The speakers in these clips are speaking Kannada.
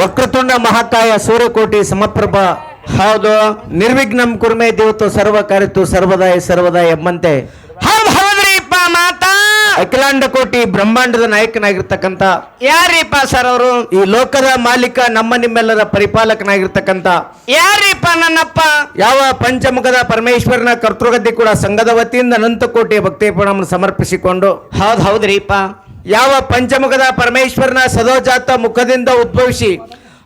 ವಕ್ರತುಂಡ ಮಹಾಕಾಯ ಸೂರ್ಯಕೋಟಿ ಸಮಪ್ರಭ. ಹೌದು. ನಿರ್ವಿಘ್ನಂ ಕುರ್ಮೆ ದೇವತು ಸರ್ವ ಕಾರ್ಯತು ಸರ್ವದಾಯ ಸರ್ವದಾಯ ಎಂಬಂತೆ. ಹೌದ್ ಹೌದ್ರಿಪ್ಪ ಮಾತಾ. ಅಖಿಲಾಂಡ ಕೋಟಿ ಬ್ರಹ್ಮಾಂಡದ ನಾಯಕನಾಗಿರ್ತಕ್ಕಂತ ಯಾರೀಪ ಸರ್ ಅವರು? ಈ ಲೋಕದ ಮಾಲೀಕ ನಮ್ಮ ನಿಮ್ಮೆಲ್ಲರ ಪರಿಪಾಲಕನಾಗಿರ್ತಕ್ಕಂತ ಯಾರೀಪ ನನ್ನಪ್ಪ? ಯಾವ ಪಂಚಮುಖದ ಪರಮೇಶ್ವರನ ಕರ್ತೃಗದ್ದೆ ಕೂಡ ಸಂಘದ ವತಿಯಿಂದ ಅನಂತ ಕೋಟಿ ಭಕ್ತಿ ಪ್ರಣಾಮ ಸಮರ್ಪಿಸಿಕೊಂಡು. ಹೌದ್ ಹೌದ್ರಿಪ್ಪ. ಯಾವ ಪಂಚಮುಖದ ಪರಮೇಶ್ವರನ ಸದೋಜಾತ ಮುಖದಿಂದ ಉದ್ಭವಿಸಿ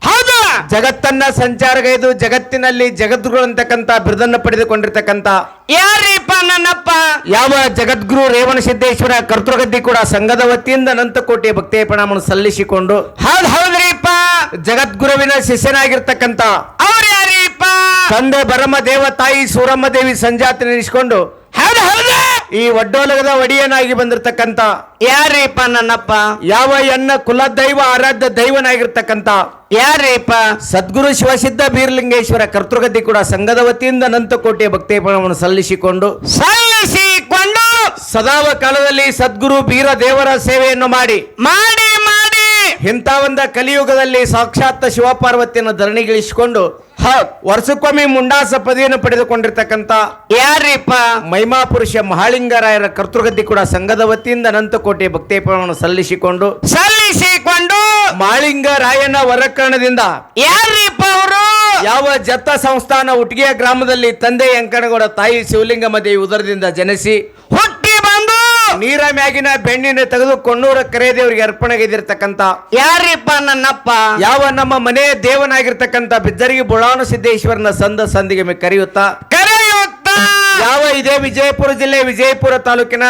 ಹೌದು! ಜಗತ್ತನ್ನ ಸಂಚಾರಗೈದು ಜಗತ್ತಿನಲ್ಲಿ ಜಗದ್ಗುರು ಅಂತಕ್ಕಂತ ಬಿರುದನ್ನು ಪಡೆದುಕೊಂಡಿರ್ತಕ್ಕಂತ ಯಾರೀಪ ನನ್ನಪ್ಪ? ಯಾವ ಜಗದ್ಗುರು ರೇವಣ ಸಿದ್ದೇಶ್ವರ ಕರ್ತೃಗದ್ದಿ ಕೂಡ ಸಂಘದ ವತಿಯಿಂದ ನಂತಕೋಟೆ ಕೋಟಿ ಭಕ್ತಿ ಪ್ರಣಾಮವನ್ನು ಸಲ್ಲಿಸಿಕೊಂಡು ಹೌದು ಹೌದ್ರಿಪ್ಪ! ಜಗದ್ಗುರುವಿನ ಶಿಷ್ಯನಾಗಿರ್ತಕ್ಕಂತ ಅವ್ರ ಯಾರೀಪ ತಂದೆ ಬರಮ ದೇವ ತಾಯಿ ಸೂರಮ್ಮ ದೇವಿ ಸಂಜಾತ ನೆನೆಸಿಕೊಂಡು ಹೌದು ಹೌದು! ಈ ಒಡ್ಡೋಲಗದ ಒಡಿಯನಾಗಿ ಬಂದಿರತಕ್ಕಂತ ಯಾರಿಪ್ಪ ನನ್ನಪ್ಪ? ಯಾವ ಎನ್ನ ಕುಲದೈವ ಆರಾಧ್ಯ ದೈವನಾಗಿರ್ತಕ್ಕಂತ ಯಾರಿಪ್ಪ? ಸದ್ಗುರು ಶಿವಸಿದ್ಧ ಬೀರಲಿಂಗೇಶ್ವರ ಕರ್ತೃಗತಿ ಕೂಡ ಸಂಘದ ವತಿಯಿಂದ ನಂತಕೋಟೆಯ ಕೋಟಿಯ ಭಕ್ತಿ ಪ್ರಣಾಮವನ್ನು ಸಲ್ಲಿಸಿಕೊಂಡು ಸಲ್ಲಿಸಿಕೊಂಡು ಸದಾವ ಕಾಲದಲ್ಲಿ ಸದ್ಗುರು ಬೀರ ದೇವರ ಸೇವೆಯನ್ನು ಮಾಡಿ ಮಾಡಿ ಮಾಡಿ. ಇಂಥ ಒಂದ ಕಲಿಯುಗದಲ್ಲಿ ಸಾಕ್ಷಾತ್ ಶಿವಪಾರ್ವತಿಯನ್ನು ಧರಣಿಗಿಳಿಸಿಕೊಂಡು ವರ್ಷಕ್ಕೊಮ್ಮೆ ಮುಂಡಾಸ ಪದವಿಯನ್ನು ಪಡೆದುಕೊಂಡಿರ್ತಕ್ಕಂಥ ಯಾರೀಪ ಮಹಿಮಾ ಪುರುಷ ಮಹಾಲಿಂಗರಾಯರ ಕರ್ತೃಗದ್ದಿ ಕೂಡ ಸಂಘದ ವತಿಯಿಂದ ಅನಂತ ಭಕ್ತೇಪವನ್ನು ಸಲ್ಲಿಸಿಕೊಂಡು ಸಲ್ಲಿಸಿಕೊಂಡು ಮಾಳಿಂಗರಾಯನ ವರಕರಣದಿಂದ ಯಾರೀಪ ಅವರು? ಯಾವ ಜತ್ತ ಸಂಸ್ಥಾನ ಉಟ್ಗಿಯ ಗ್ರಾಮದಲ್ಲಿ ತಂದೆ ಎಂಕಣಗೌಡ ತಾಯಿ ಶಿವಲಿಂಗಮ್ಮ ದೇವಿ ಉದರದಿಂದ ಜನಿಸಿ ನೀರ ಮ್ಯಾಗಿನ ಬೆಣ್ಣಿನ ತೆಗೆದು ಕೊಣ್ಣೂರ ಕರೆದೇವರಿಗೆ ಅರ್ಪಣೆಗೆದಿರ್ತಕ್ಕಂತ ಯಾರಿಪ್ಪ ನನ್ನಪ್ಪ? ಯಾವ ನಮ್ಮ ಮನೆ ದೇವನಾಗಿರ್ತಕ್ಕಂತ ಬಿದ್ದರಿಗೆ ಬುಳಾನು ಸಿದ್ದೇಶ್ವರನ ಸಂದ ಸಂದಿಗೆ ಕರೆಯುತ್ತಾ? ಕರೆಯುತ್ತ? ಯಾವ ಇದೇ ವಿಜಯಪುರ ಜಿಲ್ಲೆ ವಿಜಯಪುರ ತಾಲೂಕಿನ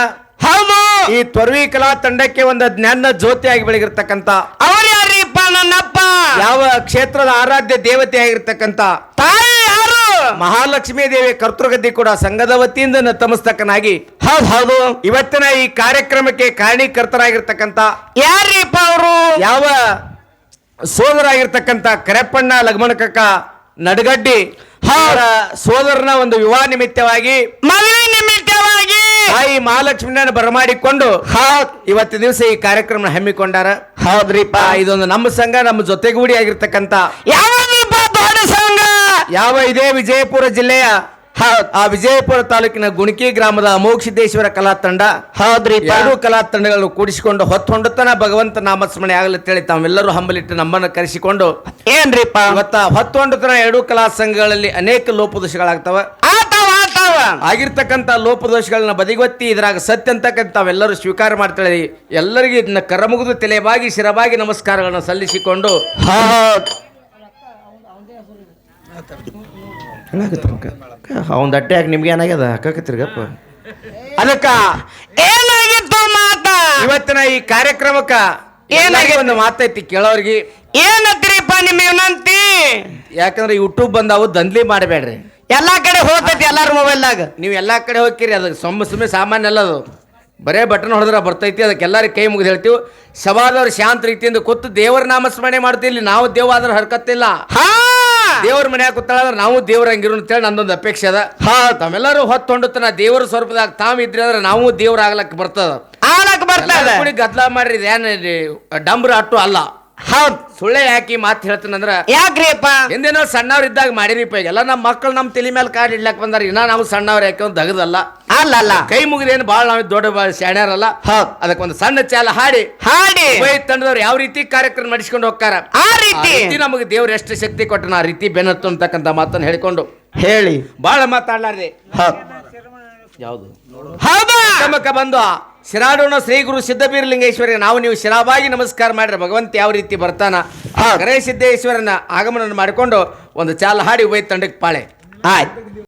ಹೌದು. ಈ ತ್ವರ್ವಿ ಕಲಾ ತಂಡಕ್ಕೆ ಒಂದು ಜ್ಞಾನ ಜ್ಯೋತಿಯಾಗಿ ಬೆಳಗಿರ್ತಕ್ಕಂತ ಅವ್ರ ಯಾರಿಪ್ಪ ನನ್ನಪ್ಪ? ಯಾವ ಕ್ಷೇತ್ರದ ಆರಾಧ್ಯ ದೇವತೆ ಆಗಿರ್ತಕ್ಕಂತ ತಾಯಿ ಮಹಾಲಕ್ಷ್ಮೀ ದೇವಿ ಕರ್ತೃಗದ್ದಿ ಕೂಡ ಸಂಘದ ವತಿಯಿಂದ ನತಮಸ್ತಕನಾಗಿ ಹೌದು ಹೌದು. ಇವತ್ತಿನ ಈ ಕಾರ್ಯಕ್ರಮಕ್ಕೆ ಕಾರಣೀಕರ್ತರಾಗಿರ್ತಕ್ಕಂತ ಯಾರೀಪ ಅವರು? ಯಾವ ಸೋದರಾಗಿರ್ತಕ್ಕಂತ ಕರೆಪ್ಪಣ್ಣ ಲಗ್ಮಣಕಕ್ಕ ನಡಗಡ್ಡಿ ಅವರ ಸೋದರನ ಒಂದು ವಿವಾಹ ನಿಮಿತ್ತವಾಗಿ ಮದುವೆ ನಿಮಿತ್ತವಾಗಿ ತಾಯಿ ಮಹಾಲಕ್ಷ್ಮಿನ ಬರಮಾಡಿಕೊಂಡು ಇವತ್ತಿನ ದಿವಸ ಈ ಕಾರ್ಯಕ್ರಮ ಹಮ್ಮಿಕೊಂಡಾರ. ಹೌದ್ರಿಪ್ಪ. ಇದೊಂದು ನಮ್ಮ ಸಂಘ ನಮ್ಮ ಜೊತೆಗೂಡಿ ಆಗಿರ್ತಕ್ಕಂತ ಯಾವ ದೊಡ್ಡ ಸಂಘ? ಯಾವ ಇದೇ ವಿಜಯಪುರ ಜಿಲ್ಲೆಯ? ಆ ವಿಜಯಪುರ ತಾಲೂಕಿನ ಗುಣಕಿ ಗ್ರಾಮದ ಅಮೋಘ ಸಿದ್ದೇಶ್ವರ ಕಲಾ ತಂಡ ಹೌದ್ರಿ ಎರಡು ಕಲಾ ತಂಡಗಳನ್ನು ಕೂಡಿಸಿಕೊಂಡು ಹೊತ್ತೊಂಡತನ ಭಗವಂತ ನಾಮಸ್ಮರಣೆ ಹೇಳಿ ತಾವೆಲ್ಲರೂ ಹಂಬಲಿಟ್ಟು ನಮ್ಮನ್ನು ಕರೆಸಿಕೊಂಡು ಏನ್ರಿಪ್ಪ? ಇವತ್ತ ಹೊತ್ತೊಂಡತನ ಎರಡು ಕಲಾ ಸಂಘಗಳಲ್ಲಿ ಅನೇಕ ಲೋಪದೋಷಗಳಾಗ್ತವ. ಆಗಿರ್ತಕ್ಕಂಥ ಲೋಪದೋಷಗಳನ್ನ ಬದಿಗೊತ್ತಿ ಇದ್ರಾಗ ಸತ್ಯ ಅಂತಕ್ಕಂಥ ತಾವೆಲ್ಲರೂ ಸ್ವೀಕಾರ ಮಾಡ್ತಾಳೆ. ಎಲ್ಲರಿಗೂ ಇದನ್ನ ಕರಮುಗಿದು ತಲೆಬಾಗಿ ಶಿರಬಾಗಿ ನಮಸ್ಕಾರಗಳನ್ನು ಸಲ್ಲಿಸಿಕೊಂಡು ಹೌದ್ ಅವನ್ ದಟ್ಟೆ ಯಾಕೆ ನಿಮ್ಗೆ ಏನಾಗ್ಯದ? ಹಾಕಕತ್ತಿರ್ಗಪ್ಪ ಅದಕ್ಕ ಏನಾಗಿತ್ತು ಮಾತ? ಇವತ್ತಿನ ಈ ಕಾರ್ಯಕ್ರಮಕ್ಕ ಏನಾಗಿ- ಒಂದು ಮಾತೈತಿ ಕೇಳೋರ್ಗಿ. ಏನತ್ರಿಪ್ಪ ನಿಮ್ಮ ವಿನಂತಿ? ಯಾಕಂದ್ರೆ ಯೂಟ್ಯೂಬ್ ಬಂದಾವು ದಂದ್ಲಿ ಮಾಡಬೇಡ್ರಿ. ಎಲ್ಲಾ ಕಡೆ ಹೋಗ್ತೈತಿ ಎಲ್ಲಾರ ಮೊಬೈಲ್ದಾಗ ನೀವು ಎಲ್ಲಾ ಕಡೆ ಹೋಗ್ತೀರಿ ಅದಕ್ಕೆ ಸೊಮ್ಮ ಸುಮ್ಮನೆ ಸಾಮಾನ್ಯ ಅಲ್ಲ ಅದು. ಬರೇ ಬಟನ್ ಹೊಡೆದ್ರೆ ಬರ್ತೈತಿ ಅದಕ್ಕೆ ಎಲ್ಲರಿಗೆ ಕೈ ಮುಗಿದು ಹೇಳ್ತೀವಿ. ಶವಾದವ್ರು ಶಾಂತ ರೀತಿಯಿಂದ ಕೂತು ದೇವರ ನಾಮಸ್ಮರಣೆ ಮಾಡ್ತೀವಿ ಇಲ್ಲಿ ನಾವು ದೇವ ಆದ್ರೆ ಹರ್ಕತ್ತಿಲ್ಲ. ಹಾ ದೇವ್ರ ಮನ್ಯಾಗ ಕೂತಾಳ ನಾವು ದೇವ್ರ ಹಂಗಿರು ಅಂತೇಳಿ ನಂದೊಂದು ಅಪೇಕ್ಷೆ ಅದ. ತಾವೆಲ್ಲರೂ ಹೊತ್ತೊಂಡುತ್ತನ ದೇವರ ಸ್ವರೂಪದಾಗ ತಾವು ಇದ್ರಿ ಅಂದ್ರೆ ನಾವು ದೇವ್ರ ಆಗ್ಲಕ್ ಬರ್ತದ. ಆಗ್ಲಕ್ ಬರ್ತದ. ಗದ್ಲ ಮಾಡ್ರಿ ಏನು ಡಂಬ್ರ ಅಟ್ಟು ಅಲ್ಲ. ಹೌದ್. ಸುಳ್ಳೆ ಯಾಕೆ ಮಾತು ಹೇಳ್ತೀನಂದ್ರ ಯಾಕ್ರಿಯಪ್ಪ? ಹಿಂದೇನೋ ಸಣ್ಣವ್ರಿದ್ದಾಗ ಮಾಡಿರಿಪ್ಪ ಎಲ್ಲ ನಮ್ಮ ಮಕ್ಕಳು ನಮ್ಮ ತಲೆ ಮೇಲೆ ಕಾಡ್ ಇಡ್ಲಕ್ ಬಂದಾರ. ಇನ್ನ ನಾವು ಸಣ್ಣವ್ರ ಯಾಕೆ ಒಂದು ದಗದಲ್ಲ. ಅಲ್ಲ ಅಲ್ಲ. ಕೈ ಮುಗಿದೇನು ಭಾಳ ನಾವು ದೊಡ್ಡ ಶಾಣ್ಯಾರಲ್ಲ? ಹೌದ್. ಅದಕ್ಕೆ ಒಂದು ಸಣ್ಣ ಚಾಲ ಹಾಡಿ. ಹಾಡಿ. ಉಭಯ ತಂಡದವ್ರು ಯಾವ ರೀತಿ ಕಾರ್ಯಕ್ರಮ ನಡೆಸ್ಕೊಂಡು ಹೋಗ್ತಾರ? ಆ ರೀತಿ ನಮಗೆ ದೇವ್ರ ಎಷ್ಟು ಶಕ್ತಿ ಕೊಟ್ಟನ? ಆ ರೀತಿ ಬೆನ್ನತ್ತು ಅಂತಕ್ಕಂಥ ಮಾತನ್ನು ಹೇಳಿಕೊಂಡು. ಹೇಳಿ. ಬಾಳ ಮಾತಾಡ್ಲಾರ್ದೆ. ಹೌದ್. ಯಾವುದು? ಹೌದಾ! ನಮಕ ಬಂದು ಶಿರಾಡೋಣ ಶ್ರೀ ಗುರು ಸಿದ್ದಬೀರಲಿಂಗೇಶ್ವರಿಗೆ ನಾವು ನೀವು ಶಿರಾಬಾಗಿ ನಮಸ್ಕಾರ ಮಾಡ್ರಿ ಭಗವಂತ ಯಾವ ರೀತಿ ಬರ್ತಾನ? ಆ ಗಣೇಶ ಸಿದ್ದೇಶ್ವರನ ಆಗಮನ ಮಾಡಿಕೊಂಡು ಒಂದು ಚಾಲ ಹಾಡಿ ಉಭಯ ತಂಡಕ್ಕೆ ಪಾಳೆ. ಆಯ್ತು.